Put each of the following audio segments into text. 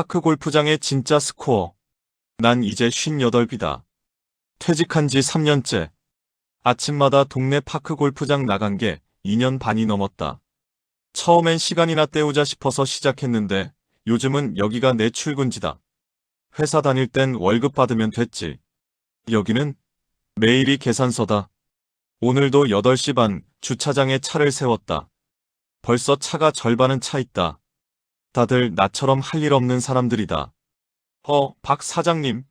파크 골프장의 진짜 스코어. 난 이제 58비다. 퇴직한 지 3년째. 아침마다 동네 파크 골프장 나간 게 2년 반이 넘었다. 처음엔 시간이나 때우자 싶어서 시작했는데 요즘은 여기가 내 출근지다. 회사 다닐 땐 월급 받으면 됐지. 여기는 매일이 계산서다. 오늘도 8시 반 주차장에 차를 세웠다. 벌써 차가 절반은 차 있다. 다들 나처럼 할 일 없는 사람들이다. 어, 박 사장님.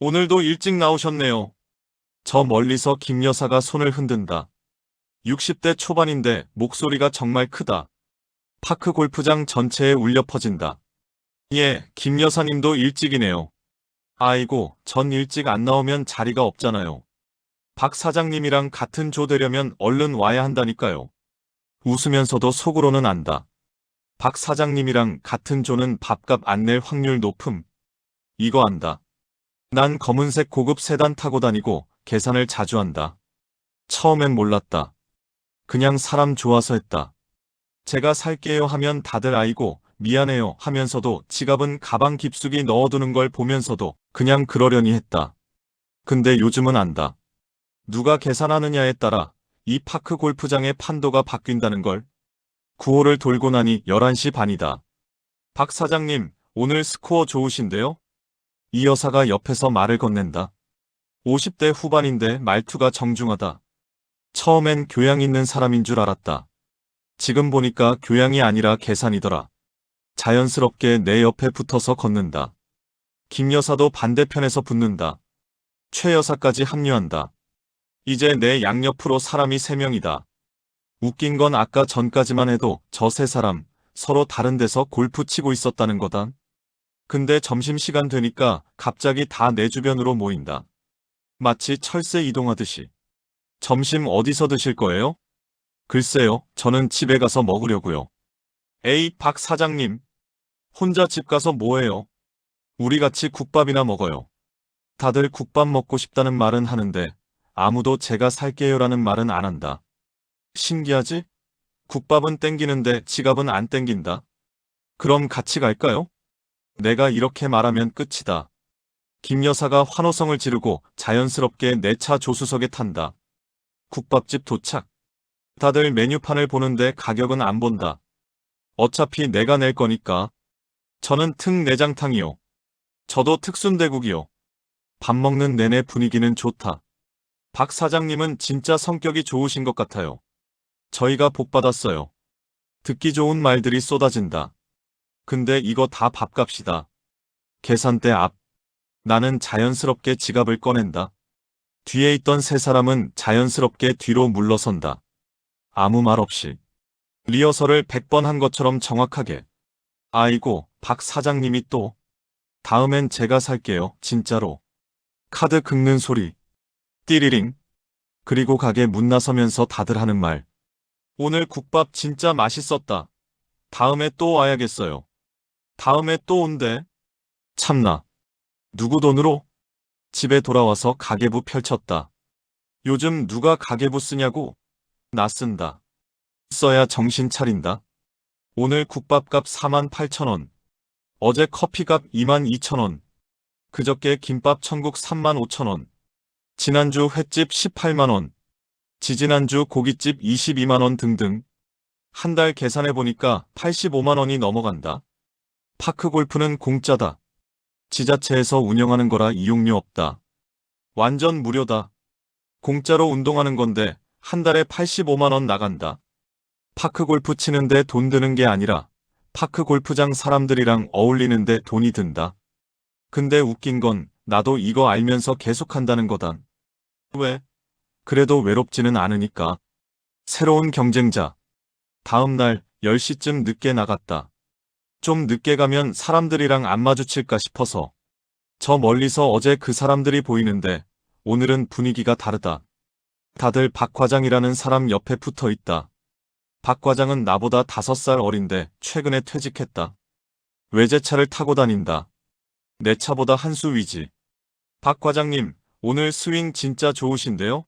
오늘도 일찍 나오셨네요. 저 멀리서 김 여사가 손을 흔든다. 60대 초반인데 목소리가 정말 크다. 파크 골프장 전체에 울려 퍼진다. 예, 김 여사님도 일찍이네요. 아이고, 전 일찍 안 나오면 자리가 없잖아요. 박 사장님이랑 같은 조 되려면 얼른 와야 한다니까요. 웃으면서도 속으로는 안다. 박 사장님이랑 같은 조는 밥값 안 낼 확률 높음. 이거 안다. 난 검은색 고급 세단 타고 다니고 계산을 자주 한다. 처음엔 몰랐다. 그냥 사람 좋아서 했다. 제가 살게요 하면 다들 아이고 미안해요 하면서도 지갑은 가방 깊숙이 넣어두는 걸 보면서도 그냥 그러려니 했다. 근데 요즘은 안다. 누가 계산하느냐에 따라 이 파크 골프장의 판도가 바뀐다는 걸. 9호를 돌고 나니 11시 반이다. 박 사장님, 오늘 스코어 좋으신데요? 이 여사가 옆에서 말을 건넨다. 50대 후반인데 말투가 정중하다. 처음엔 교양 있는 사람인 줄 알았다. 지금 보니까 교양이 아니라 계산이더라. 자연스럽게 내 옆에 붙어서 걷는다. 김 여사도 반대편에서 붙는다. 최 여사까지 합류한다. 이제 내 양옆으로 사람이 3명이다. 웃긴 건 아까 전까지만 해도 저 세 사람 서로 다른 데서 골프 치고 있었다는 거다. 근데 점심시간 되니까 갑자기 다 내 주변으로 모인다. 마치 철새 이동하듯이. 점심 어디서 드실 거예요? 글쎄요, 저는 집에 가서 먹으려고요. 에이, 박 사장님. 혼자 집 가서 뭐해요? 우리 같이 국밥이나 먹어요. 다들 국밥 먹고 싶다는 말은 하는데 아무도 제가 살게요라는 말은 안 한다. 신기하지? 국밥은 땡기는데 지갑은 안 땡긴다. 그럼 같이 갈까요? 내가 이렇게 말하면 끝이다. 김 여사가 환호성을 지르고 자연스럽게 내 차 조수석에 탄다. 국밥집 도착. 다들 메뉴판을 보는데 가격은 안 본다. 어차피 내가 낼 거니까. 저는 특내장탕이요. 저도 특순대국이요. 밥 먹는 내내 분위기는 좋다. 박 사장님은 진짜 성격이 좋으신 것 같아요. 저희가 복 받았어요. 듣기 좋은 말들이 쏟아진다. 근데 이거 다 밥값이다. 계산대 앞. 나는 자연스럽게 지갑을 꺼낸다. 뒤에 있던 세 사람은 자연스럽게 뒤로 물러선다. 아무 말 없이. 리허설을 100번 한 것처럼 정확하게. 아이고, 박 사장님이 또. 다음엔 제가 살게요, 진짜로. 카드 긁는 소리. 띠리링. 그리고 가게 문 나서면서 다들 하는 말. 오늘 국밥 진짜 맛있었다. 다음에 또 와야겠어요. 다음에 또 온대. 참나. 누구 돈으로? 집에 돌아와서 가계부 펼쳤다. 요즘 누가 가계부 쓰냐고? 나 쓴다. 써야 정신 차린다. 오늘 국밥값 4만 8천 원. 어제 커피값 2만 2천 원. 그저께 김밥 천국 3만 5천 원. 지난주 횟집 18만 원. 지지난주 고깃집 22만 원 등등. 한 달 계산해 보니까 85만 원이 넘어간다. 파크 골프는 공짜다. 지자체에서 운영하는 거라 이용료 없다. 완전 무료다. 공짜로 운동하는 건데 한 달에 85만 원 나간다. 파크 골프 치는데 돈 드는 게 아니라 파크 골프장 사람들이랑 어울리는데 돈이 든다. 근데 웃긴 건 나도 이거 알면서 계속한다는 거다. 왜? 그래도 외롭지는 않으니까. 새로운 경쟁자. 다음 날 10시쯤 늦게 나갔다. 좀 늦게 가면 사람들이랑 안 마주칠까 싶어서. 저 멀리서 어제 그 사람들이 보이는데 오늘은 분위기가 다르다. 다들 박 과장이라는 사람 옆에 붙어 있다. 박 과장은 나보다 다섯 살 어린데 최근에 퇴직했다. 외제차를 타고 다닌다. 내 차보다 한 수 위지. 박 과장님, 오늘 스윙 진짜 좋으신데요?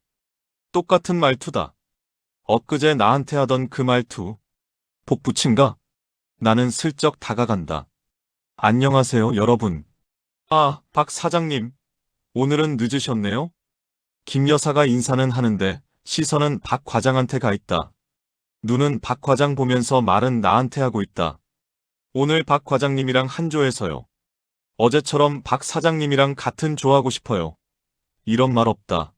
똑같은 말투다. 엊그제 나한테 하던 그 말투. 복붙인가? 나는 슬쩍 다가간다. 안녕하세요, 여러분. 아, 박 사장님. 오늘은 늦으셨네요? 김 여사가 인사는 하는데 시선은 박 과장한테 가 있다. 눈은 박 과장 보면서 말은 나한테 하고 있다. 오늘 박 과장님이랑 한 조에서요. 어제처럼 박 사장님이랑 같은 조하고 싶어요. 이런 말 없다.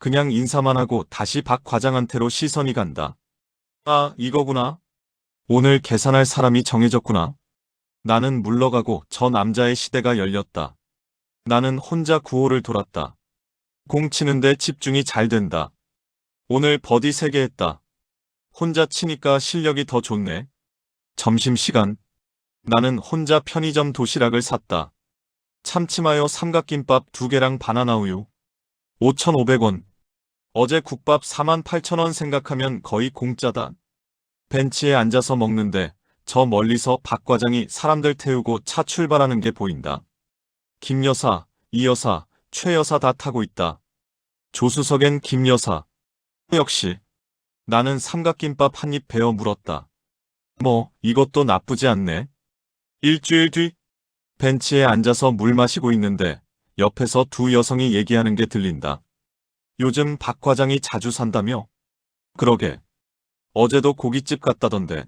그냥 인사만 하고 다시 박 과장한테로 시선이 간다. 아, 이거구나. 오늘 계산할 사람이 정해졌구나. 나는 물러가고 저 남자의 시대가 열렸다. 나는 혼자 구호를 돌았다. 공 치는데 집중이 잘 된다. 오늘 버디 3개 했다. 혼자 치니까 실력이 더 좋네. 점심시간. 나는 혼자 편의점 도시락을 샀다. 참치마요 삼각김밥 2개랑 바나나 우유. 5,500원. 어제 국밥 48,000원 생각하면 거의 공짜다. 벤치에 앉아서 먹는데 저 멀리서 박 과장이 사람들 태우고 차 출발하는 게 보인다. 김 여사, 이 여사, 최 여사 다 타고 있다. 조수석엔 김 여사. 역시. 나는 삼각김밥 한 입 베어 물었다. 뭐, 이것도 나쁘지 않네. 일주일 뒤, 벤치에 앉아서 물 마시고 있는데, 옆에서 두 여성이 얘기하는 게 들린다. 요즘 박 과장이 자주 산다며? 그러게. 어제도 고깃집 갔다던데.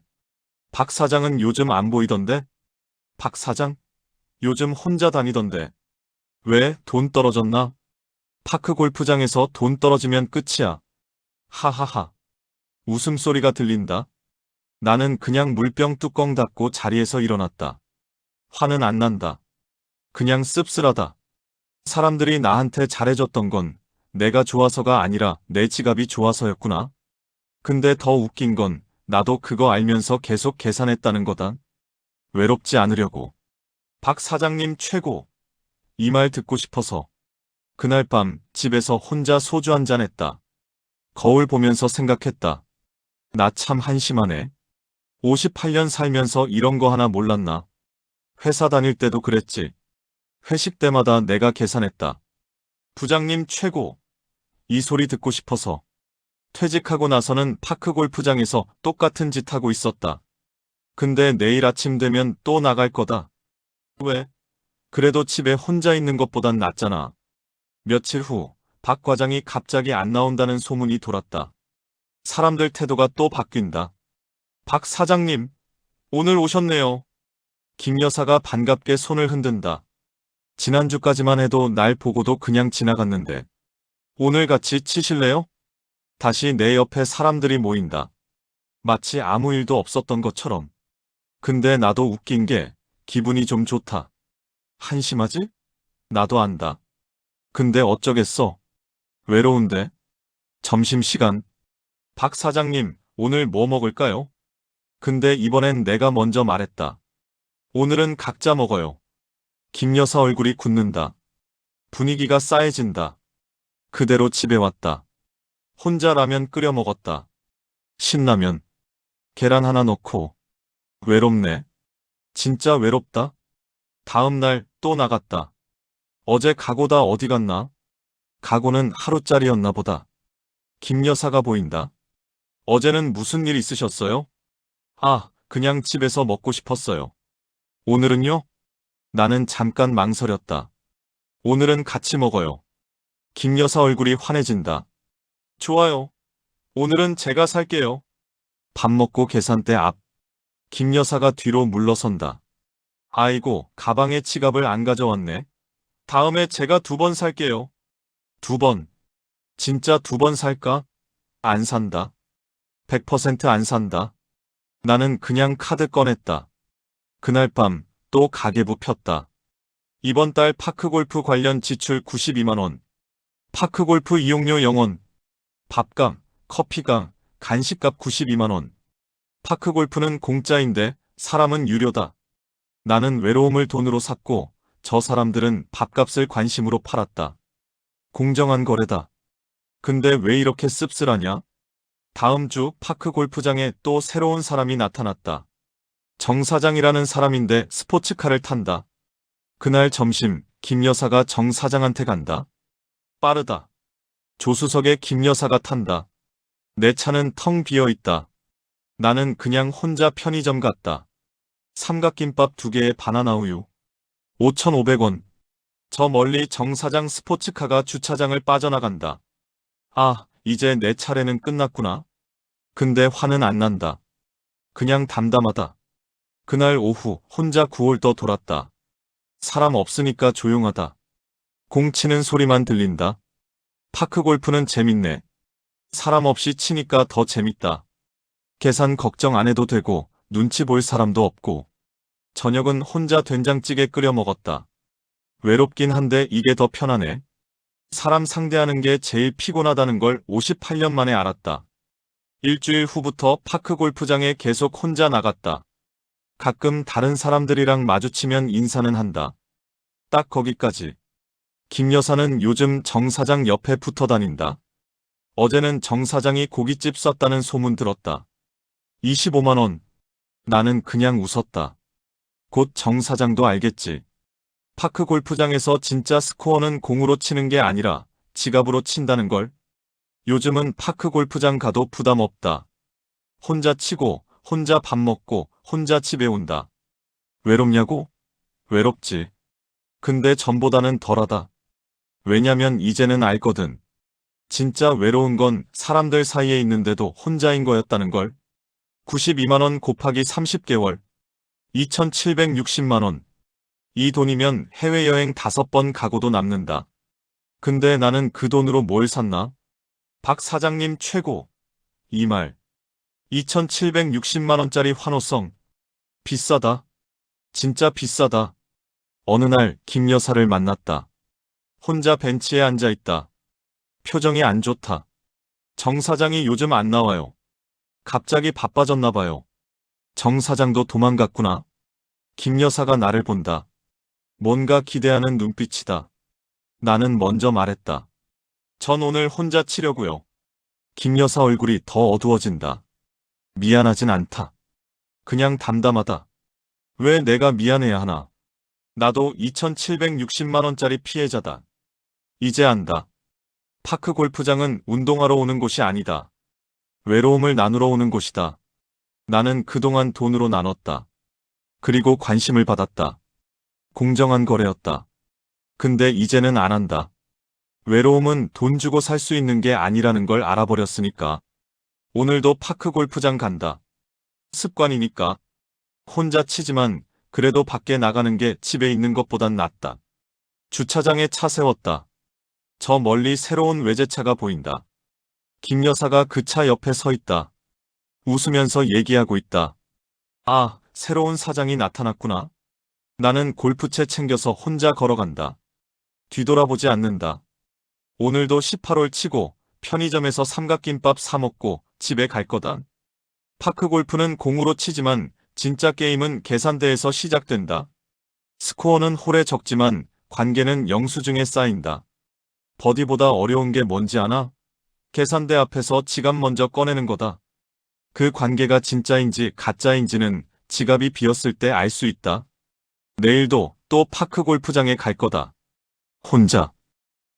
박 사장은 요즘 안 보이던데? 박 사장? 요즘 혼자 다니던데. 왜, 돈 떨어졌나? 파크 골프장에서 돈 떨어지면 끝이야. 하하하. 웃음소리가 들린다. 나는 그냥 물병 뚜껑 닫고 자리에서 일어났다. 화는 안 난다. 그냥 씁쓸하다. 사람들이 나한테 잘해줬던 건 내가 좋아서가 아니라 내 지갑이 좋아서였구나. 근데 더 웃긴 건 나도 그거 알면서 계속 계산했다는 거다. 외롭지 않으려고. 박 사장님 최고. 이 말 듣고 싶어서. 그날 밤 집에서 혼자 소주 한 잔 했다. 거울 보면서 생각했다. 나 참 한심하네. 58년 살면서 이런 거 하나 몰랐나. 회사 다닐 때도 그랬지. 회식 때마다 내가 계산했다. 부장님 최고. 이 소리 듣고 싶어서. 퇴직하고 나서는 파크 골프장에서 똑같은 짓 하고 있었다. 근데 내일 아침 되면 또 나갈 거다. 왜? 그래도 집에 혼자 있는 것보단 낫잖아. 며칠 후, 박 과장이 갑자기 안 나온다는 소문이 돌았다. 사람들 태도가 또 바뀐다. 박 사장님, 오늘 오셨네요. 김 여사가 반갑게 손을 흔든다. 지난주까지만 해도 날 보고도 그냥 지나갔는데. 오늘 같이 치실래요? 다시 내 옆에 사람들이 모인다. 마치 아무 일도 없었던 것처럼. 근데 나도 웃긴 게 기분이 좀 좋다. 한심하지? 나도 안다. 근데 어쩌겠어. 외로운데. 점심시간. 박 사장님, 오늘 뭐 먹을까요? 근데 이번엔 내가 먼저 말했다. 오늘은 각자 먹어요. 김 여사 얼굴이 굳는다. 분위기가 싸해진다. 그대로 집에 왔다. 혼자 라면 끓여 먹었다. 신라면. 계란 하나 넣고. 외롭네. 진짜 외롭다. 다음 날 또 나갔다. 어제 가고다 어디 갔나? 가고는 하루짜리였나 보다. 김 여사가 보인다. 어제는 무슨 일 있으셨어요? 아, 그냥 집에서 먹고 싶었어요. 오늘은요? 나는 잠깐 망설였다. 오늘은 같이 먹어요. 김 여사 얼굴이 환해진다. 좋아요. 오늘은 제가 살게요. 밥 먹고 계산대 앞. 김 여사가 뒤로 물러선다. 아이고, 가방에 지갑을 안 가져왔네. 다음에 제가 두 번 살게요. 두 번. 진짜 두 번 살까? 안 산다. 100%안 산다. 나는 그냥 카드 꺼냈다. 그날 밤 또 가계부 폈다. 이번 달 파크골프 관련 지출 92만원. 파크골프 이용료 0원. 밥값, 커피값, 간식값 92만원. 파크골프는 공짜인데 사람은 유료다. 나는 외로움을 돈으로 샀고 저 사람들은 밥값을 관심으로 팔았다. 공정한 거래다. 근데 왜 이렇게 씁쓸하냐? 다음 주 파크 골프장에 또 새로운 사람이 나타났다. 정 사장이라는 사람인데 스포츠카를 탄다. 그날 점심 김 여사가 정 사장한테 간다. 빠르다. 조수석에 김 여사가 탄다. 내 차는 텅 비어 있다. 나는 그냥 혼자 편의점 갔다. 삼각김밥 두 개에 바나나 우유. 5,500원. 저 멀리 정 사장 스포츠카가 주차장을 빠져나간다. 아, 이제 내 차례는 끝났구나. 근데 화는 안 난다. 그냥 담담하다. 그날 오후 혼자 구홀더 돌았다. 사람 없으니까 조용하다. 공 치는 소리만 들린다. 파크 골프는 재밌네. 사람 없이 치니까 더 재밌다. 계산 걱정 안 해도 되고 눈치 볼 사람도 없고. 저녁은 혼자 된장찌개 끓여 먹었다. 외롭긴 한데 이게 더 편하네. 사람 상대하는 게 제일 피곤하다는 걸 58년 만에 알았다. 일주일 후부터 파크 골프장에 계속 혼자 나갔다. 가끔 다른 사람들이랑 마주치면 인사는 한다. 딱 거기까지. 김 여사는 요즘 정 사장 옆에 붙어 다닌다. 어제는 정 사장이 고깃집 썼다는 소문 들었다. 25만원. 나는 그냥 웃었다. 곧 정 사장도 알겠지. 파크 골프장에서 진짜 스코어는 공으로 치는 게 아니라 지갑으로 친다는 걸. 요즘은 파크 골프장 가도 부담 없다. 혼자 치고, 혼자 밥 먹고, 혼자 집에 온다. 외롭냐고? 외롭지. 근데 전보다는 덜하다. 왜냐면 이제는 알거든. 진짜 외로운 건 사람들 사이에 있는데도 혼자인 거였다는 걸. 92만원 곱하기 30개월. 2760만원. 이 돈이면 해외여행 다섯 번 가고도 남는다. 근데 나는 그 돈으로 뭘 샀나? 박 사장님 최고. 이 말. 2760만원짜리 환호성. 비싸다. 진짜 비싸다. 어느 날 김 여사를 만났다. 혼자 벤치에 앉아 있다. 표정이 안 좋다. 정 사장이 요즘 안 나와요. 갑자기 바빠졌나 봐요. 정 사장도 도망갔구나. 김 여사가 나를 본다. 뭔가 기대하는 눈빛이다. 나는 먼저 말했다. 전 오늘 혼자 치려고요. 김 여사 얼굴이 더 어두워진다. 미안하진 않다. 그냥 담담하다. 왜 내가 미안해야 하나? 나도 2760만원짜리 피해자다. 이제 안다. 파크 골프장은 운동하러 오는 곳이 아니다. 외로움을 나누러 오는 곳이다. 나는 그동안 돈으로 나눴다. 그리고 관심을 받았다. 공정한 거래였다. 근데 이제는 안 한다. 외로움은 돈 주고 살 수 있는 게 아니라는 걸 알아버렸으니까. 오늘도 파크 골프장 간다. 습관이니까. 혼자 치지만 그래도 밖에 나가는 게 집에 있는 것보단 낫다. 주차장에 차 세웠다. 저 멀리 새로운 외제차가 보인다. 김 여사가 그 차 옆에 서 있다. 웃으면서 얘기하고 있다. 아, 새로운 사장이 나타났구나. 나는 골프채 챙겨서 혼자 걸어간다. 뒤돌아보지 않는다. 오늘도 18홀 치고 편의점에서 삼각김밥 사 먹고 집에 갈 거다. 파크 골프는 공으로 치지만 진짜 게임은 계산대에서 시작된다. 스코어는 홀에 적지만 관계는 영수증에 쌓인다. 버디보다 어려운 게 뭔지 아나? 계산대 앞에서 지갑 먼저 꺼내는 거다. 그 관계가 진짜인지 가짜인지는 지갑이 비었을 때 알 수 있다. 내일도 또 파크 골프장에 갈 거다. 혼자.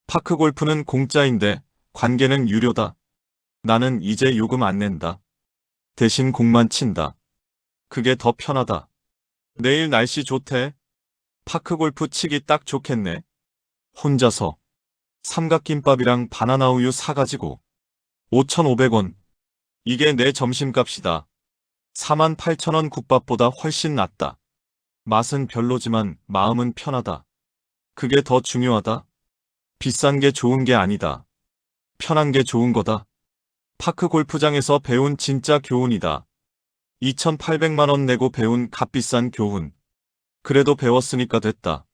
파크 골프는 공짜인데 관계는 유료다. 나는 이제 요금 안 낸다. 대신 공만 친다. 그게 더 편하다. 내일 날씨 좋대. 파크 골프 치기 딱 좋겠네. 혼자서. 삼각김밥이랑 바나나 우유 사가지고. 5,500원. 이게 내 점심값이다. 48,000원 국밥보다 훨씬 낫다. 맛은 별로지만 마음은 편하다. 그게 더 중요하다. 비싼 게 좋은 게 아니다. 편한 게 좋은 거다. 파크 골프장에서 배운 진짜 교훈이다. 2,800만원 내고 배운 값비싼 교훈. 그래도 배웠으니까 됐다.